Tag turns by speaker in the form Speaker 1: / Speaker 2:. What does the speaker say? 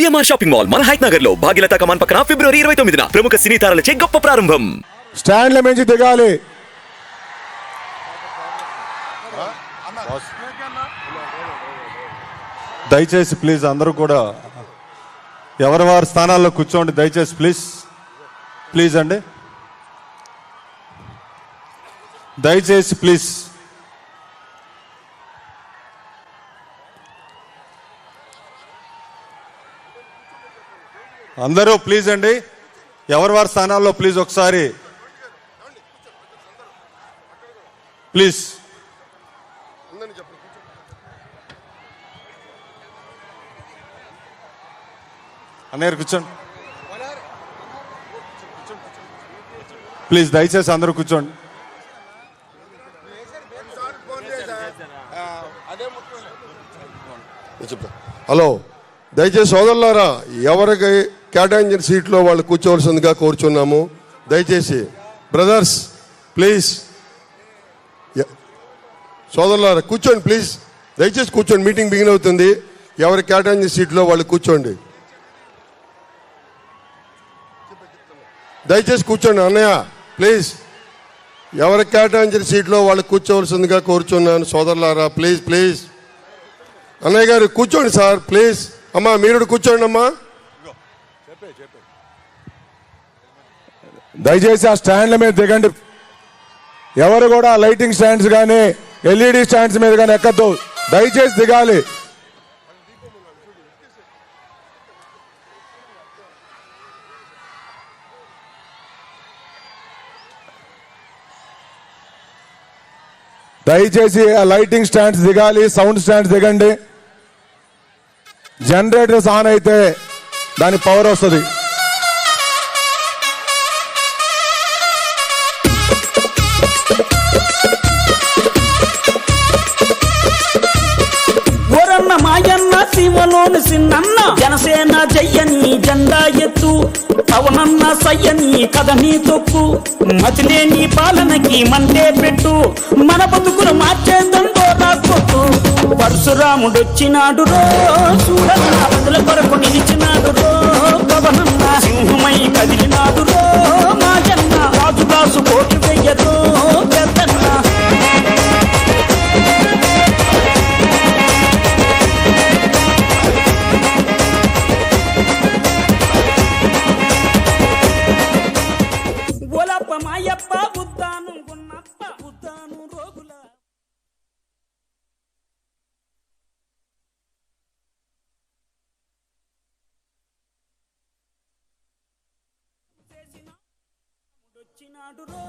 Speaker 1: CMR shopping mall మన హైట్ నగర్లో భాగ్యలత కమాన్ పక్కన ఫిబ్రవరి ఇరవై తొమ్మిదిన ప్రముఖ సినీ తారలచే గొప్ప ప్రారంభం.
Speaker 2: స్టాండ్ల మించి దిగాలి. దయచేసి ప్లీజ్ అందరూ కూడా ఎవరి వారి స్థానాల్లో కూర్చోండి. దయచేసి ప్లీజ్. ప్లీజ్ అండి. దయచేసి ప్లీజ్. అందరూ ప్లీజ్ అండి. ఎవరి వారి స్థానాల్లో ప్లీజ్ ఒకసారి. ప్లీజ్. అన్నయ్య కూర్చోండి. ప్లీజ్ దయచేసి అందరూ కూర్చోండి.
Speaker 3: హలో దయచేసి సోదరులారా ఎవరికి కేటాయించిన సీట్లో వాళ్ళు కూర్చోవలసిందిగా కోరుచున్నాము. దయచేసి బ్రదర్స్ ప్లీజ్. సోదరులారా కూర్చోండి ప్లీజ్. దయచేసి కూర్చోండి మీటింగ్ బిగిన్ అవుతుంది. ఎవరి కేటాయించిన సీట్లో వాళ్ళు కూర్చోండి. దయచేసి కూర్చోండి అన్నయ్య ప్లీజ్. ఎవరి కేటాయించిన సీట్లో వాళ్ళు కూర్చోవలసిందిగా కోరుచున్నాను సోదరులారా ప్లీజ్ ప్లీజ్. అన్నయ్య గారు కూర్చోండి సార్ ప్లీజ్. అమ్మా మీరు కూర్చోండి అమ్మా.
Speaker 2: దయచేసి ఆ స్టాండ్ల మీద దిగండి. ఎవరు కూడా లైటింగ్ స్టాండ్స్ కానీ ఎల్ఈడి స్టాండ్స్ మీద కానీ ఎక్కద్దు. దయచేసి దిగాలి. దయచేసి ఆ లైటింగ్ స్టాండ్స్ దిగాలి సౌండ్ స్టాండ్స్ దిగండి. జనరేటర్స్ ఆన్ అయితే దాని పవర్ వస్తుంది.
Speaker 4: మాయన్న సిన్నన్న జనసేన జయ్యని జెండా ఎత్తు పవనన్న సయ్యని కథని తొక్కు. మతిలేని పాలనకి మంటే పెట్టు మన బతుకులు మార్చేదండో రాకొట్టు పరశురాముడొచ్చినాడు రో చూడన్న బదుల కొరకు నిలిచినాడు రో పవనన్న ఒలప్ప మాయప్ప బుద్ధాను గున్నప్ప బుద్ధాను రోగుల వచ్చినాడు రో